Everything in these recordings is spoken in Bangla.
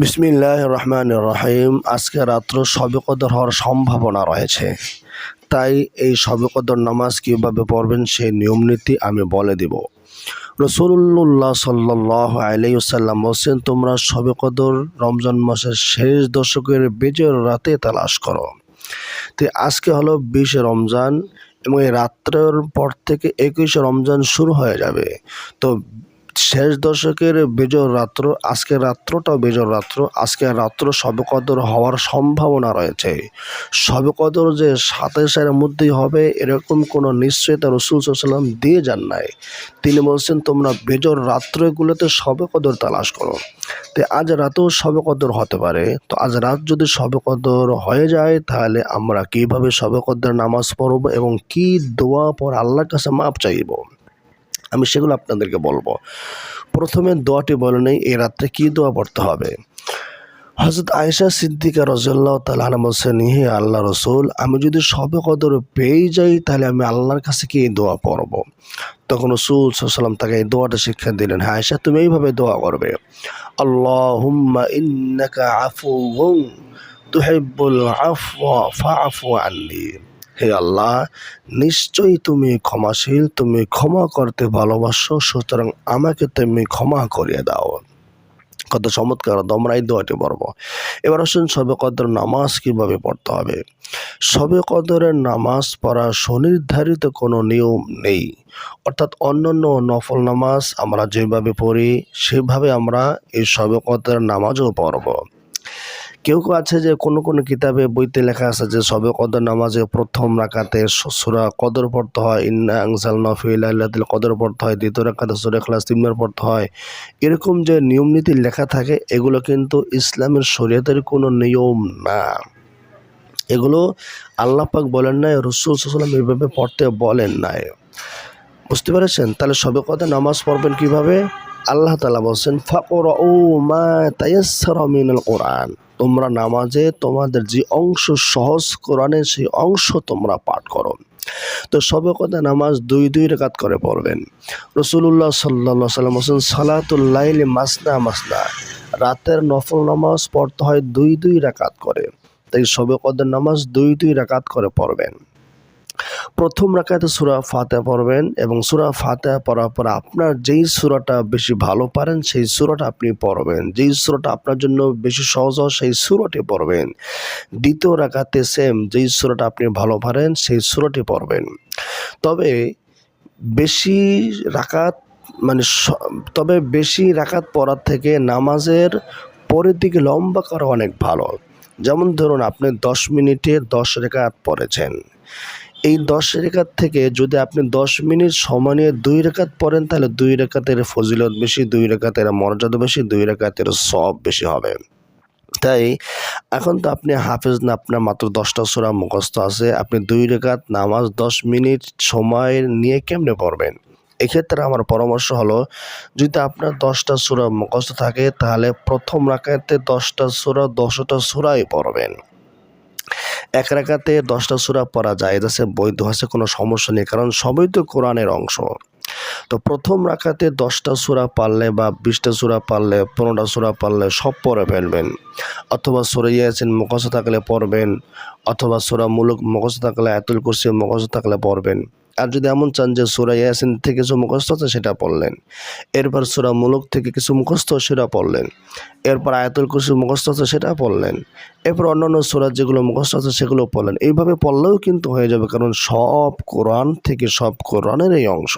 বিসমিল্লাহ রহমান রহিম। আজকে রাত্র শবে কদর হওয়ার সম্ভাবনা রয়েছে। তাই এই শবে কদর নামাজ কীভাবে পড়বেন সেই নিয়ম নীতি আমি বলে দিব। রসুল্লাহ সাল্লাহ আলাইসাল্লাম বলছেন, তোমরা শবে কদর রমজান মাসের শেষ দশকের বেজের রাতে তালাশ করো। তো আজকে হলো বিশে রমজান এবং এই রাত্রের পর থেকে একুশে রমজান শুরু হয়ে যাবে। তো শেষ দশকের বেজর রাত্র আজকের রাত্রটাও বেজর রাত্র আজকের রাত্র শবে কদর হওয়ার সম্ভাবনা রয়েছে। শবে কদর যে সাতাশের মধ্যেই হবে, এরকম কোনো নিশ্চয়তা রসুল সাল্লাম দিয়ে যান নাই। তিনি বলছেন, তোমরা বেজর রাত্রগুলোতে শবে কদর তালাশ করো। তো আজ রাতেও শবে কদর হতে পারে। তো আজ রাত যদি শবে কদর হয়ে যায়, তাহলে আমরা কীভাবে শবে কদর নামাজ পড়ব এবং কি দোয়া পর আল্লাহর কাছে মাপ চাইব? আমি সেগুলো আপনাদেরকে বলব। প্রথমে দোয়াটি বলে নেই, এই রাত্রে কী দোয়া পড়তে হবে? হজরত আয়েশা সিদ্দিকা রজল্লাহ তালা বলছেন, হে আল্লাহ রসুল, আমি যদি সবে কদর পেয়ে যাই, তাহলে আমি আল্লাহর কাছে কি দোয়া পড়ব? তখন রসুল সাল্লাম তাকে এই দোয়াটা শিক্ষা দিলেন হ্যাঁ আয়েশা, তুমি এইভাবে দোয়া করবে। আল্লাহ হুম্মা ইন্নাকা আফু তুহিব্বুল আফওয়া ফাআফু আন্নি। হে আল্লাহ, নিশ্চয়ই তুমি ক্ষমাশীল, তুমি ক্ষমা করতে ভালোবাসো, সুতরাং আমাকে তুমি ক্ষমা করিয়ে দাও। কত চমৎকার, দমরাই দোয়াটি পড়ব। এবার আসুন সবে কদর নামাজ কীভাবে পড়তে হবে। সবে কদরের নামাজ পড়া সুনির্ধারিত কোনো নিয়ম নেই। অর্থাৎ অন্যান্য নফল নামাজ আমরা যেভাবে পড়ি, সেভাবে আমরা এই সবে কদরের নামাজও পড়ব। কেউ কেউ আছে যে কোনো কোনো কিতাবে, বইতে লেখা আছে যে সবে কদর নামাজে প্রথম রাকাতে সুরা কদর পড়তে হয়, ইন্না আংসাল নফিল কদর পড়তে হয়, দ্বিতীয় রাকাতে সুরা খালাস তিমনার পড়তে হয়। এরকম যে নিয়ম নীতি লেখা থাকে, এগুলো কিন্তু ইসলামের শরীয়তের কোনো নিয়ম না। এগুলো আল্লাহ পাক বলেন নাই, রসুল সাল্লাম এইভাবে পড়তে বলেন নাই। বুঝতে পেরেছেন? তাহলে সবে কথা নামাজ পড়বেন কীভাবে? আল্লাহ তালা বলছেন ফাকর ও মা মিনাল কোরআন। তোমরা নামাজে তোমাদের যে অংশ সহজ কোরআনের সেই অংশ তোমরা পাঠ করো। তো সবে কথা নামাজ দুই দুই রেখাত করে পড়বেন। রসুল্লাহ সাল্লা সাল্লাম হোসেন সালাতুল্লাইল মাসনা মাসনা। রাতের নফল নামাজ পড়তে হয় দুই দুই রাকাত করে। তাই সবে কদের নামাজ দুই দুই রাকাত করে পড়বেন। প্রথম রাকাতে সুরা ফাতে পড়বেন এবং সুরা ফাতে পড়ার পর আপনার যেই সুরাটা বেশি ভালো পারেন, সেই সুরাটা আপনি পড়বেন। যেই সুরাটা আপনার জন্য বেশি সহজ হয়, সেই সুরাটি পড়বেন। দ্বিতীয় রাকাতে সেম যেই সুরাটা আপনি ভালো পারেন, সেই সুরাটি পড়বেন। তবে বেশি রাকাত মানে তবে বেশি রাকাত পড়ার থেকে নামাজের পরের দিকে লম্বা করা অনেক ভালো। যেমন ধরুন, আপনি দশ মিনিটে দশ রেখাত পড়েছেন। এই দশ রেখাত থেকে যদি আপনি দশ মিনিট সময় নিয়ে দুই রেখাত পড়েন, তাহলে দুই রেখাতের ফজিলত বেশি, দুই রেখাতের মর্যাদা বেশি, দুই রেখাতের সব বেশি হবে। তাই এখন তো আপনি হাফেজ না, আপনার মাত্র দশটা সুরা মুখস্থ আছে। আপনি দুই রেখাত নামাজ দশ মিনিট সময় নিয়ে কেমনে পড়বেন? এক্ষেত্রে আমার পরামর্শ হলো, যদি আপনার দশটা সুরা মুখস্থ থাকে, তাহলে প্রথম রাখাতে দশটা সুরা, দশটা সুরাই পড়বেন। এক রাখাতে দশটা সুরা পড়া যায়। আছে বৈধ আছে কোনো সমস্যা নেই, কারণ সবই তো কোরআনের অংশ। তো প্রথম রাখাতে দশটা সুরা পারলে বা বিশটা সুরা পারলে, পনেরোটা সুরা পারলে সব পরে ফেলবেন। অথবা সুরা ইয়াসিন মুখস্থ থাকলে পড়বেন, অথবা সুরা মুলুক মুখস্থ থাকলে আতুল কুরসি মুখস্থ থাকলে পড়বেন। আর যদি এমন চান যে সুরা ইয়াসিন থেকে কিছু মুখস্থ আছে, সেটা পড়লেন। এরপর সুরা মুলুক থেকে কিছু মুখস্থ, সেটা পড়লেন। এরপর আয়াতুল কুসু মুখস্থ আছে, সেটা পড়লেন। এরপর অন্যান্য সুরা যেগুলো মুখস্থ আছে, সেগুলো পড়লেন। এইভাবে পড়লেও কিন্তু হয়ে যাবে, কারণ সব কোরআন থেকে সব কোরআনের এই অংশ।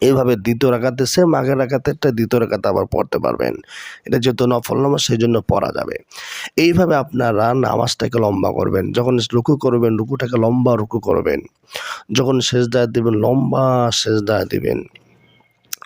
এইভাবে দ্বিতীয় রাখাতে সেম আগের রাখাতেরটা দ্বিতীয় রাখাতে আবার পড়তে পারবেন। এটা যেহেতু নফল নামাজ, সেই জন্য পড়া যাবে। এইভাবে আপনারা নামাজটাকে লম্বা করবেন। যখন রুকু করবেন, রুকুটাকে লম্বা রুকু করবেন। যখন শেষ দায় দেবেন, লম্বা শেষ দায় দেবেন।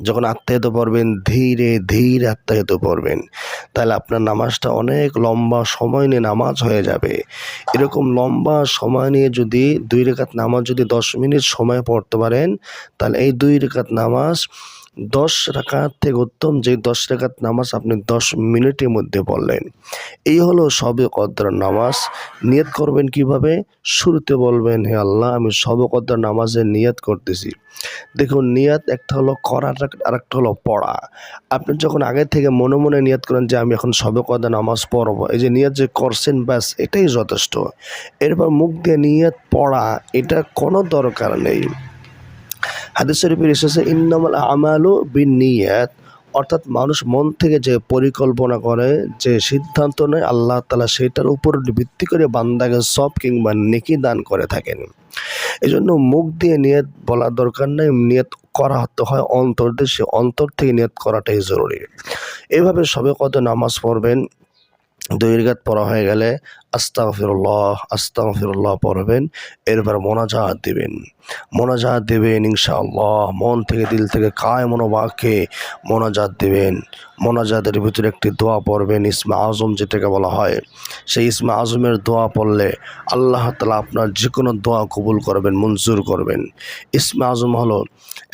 যখন আত্মায়িত পড়বেন, ধীরে ধীরে আত্মায়িত পড়বেন। তাহলে আপনার নামাজটা অনেক লম্বা সময় নিয়ে নামাজ হয়ে যাবে। এরকম লম্বা সময় নিয়ে যদি দুই রেখাত নামাজ যদি দশ মিনিট সময় পড়তে পারেন, তাহলে এই দুই রেখাত নামাজ দশ রাকাত থেকে উত্তম যে দশ রাকাত নামাজ আপনি দশ মিনিটের মধ্যে পড়লেন। এই হলো সবে কদ্র নামাজ। নিয়ত করবেন কীভাবে? শুরুতে বলবেন, হে আল্লাহ, আমি সবে কদ্র নামাজের নিয়ত করতেছি। দেখুন, নিয়াত একটা হলো করা আর একটা হলো পড়া। আপনি যখন আগে থেকে মনে মনে নিয়াত করেন যে, আমি এখন সবে কদ্র নামাজ পড়ব। এই যে নিয়াত যে করছেন, ব্যাস, এটাই যথেষ্ট। এরপর মুখ দিয়ে নিয়াত পড়া, এটা কোনো দরকার নেই। হাদিস শরীফের এসেছে, ইন্নামাল আমালু বিন নিয়াত অর্থাৎ মানুষ মন থেকে যে পরিকল্পনা করে, যে সিদ্ধান্ত নেয়, আল্লাহ তালা সেটার উপর ভিত্তি করে বান্দাকে সব কিংবা নেকি দান করে থাকেন। এই জন্য মুখ দিয়ে নিয়ত বলা দরকার নেই, নিয়ত করা হতে হয় অন্তর দিয়ে, সে অন্তর থেকে নিয়ত করাটাই জরুরি। এভাবে সবে কত নামাজ পড়বেন দুই রেখাত পড়া হয়ে গেলে আস্তাগফিরুল্লাহ আস্তাগফিরুল্লাহ পড়বেন, এরপর মোনাজাহাত দিবেন। মোনাজাত দেবেন ইনশাআল্লাহ, মন থেকে দিল থেকে কায় মনোবাক্যে মোনাজাত দেবেন। মোনাজাতের ভিতরে একটি দোয়া পড়বেন, ইসমা আজম যেটাকে বলা হয়। সেই ইসমা আজমের দোয়া পড়লে আল্লাহ তালা আপনার যে কোনো দোয়া কবুল করবেন, মঞ্জুর করবেন। ইসমা আজম হলো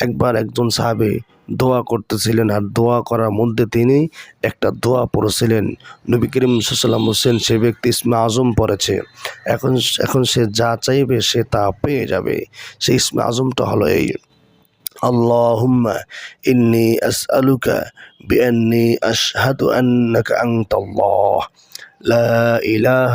একবার একজন সাহাবী দোয়া করতেছিলেন আর দোয়া করার মধ্যে তিনি একটা দোয়া পড়েছিলেন নবী করিম সাল্লাম হোসেন সে ব্যক্তি ইসমা আজম পড়েছে এখন এখন সে যা চাইবে সে তা পেয়ে যাবে সেই ইসমা আজমটা হলো এই اللهم إني أسألك بأني أشهد أنك أنت الله لا إله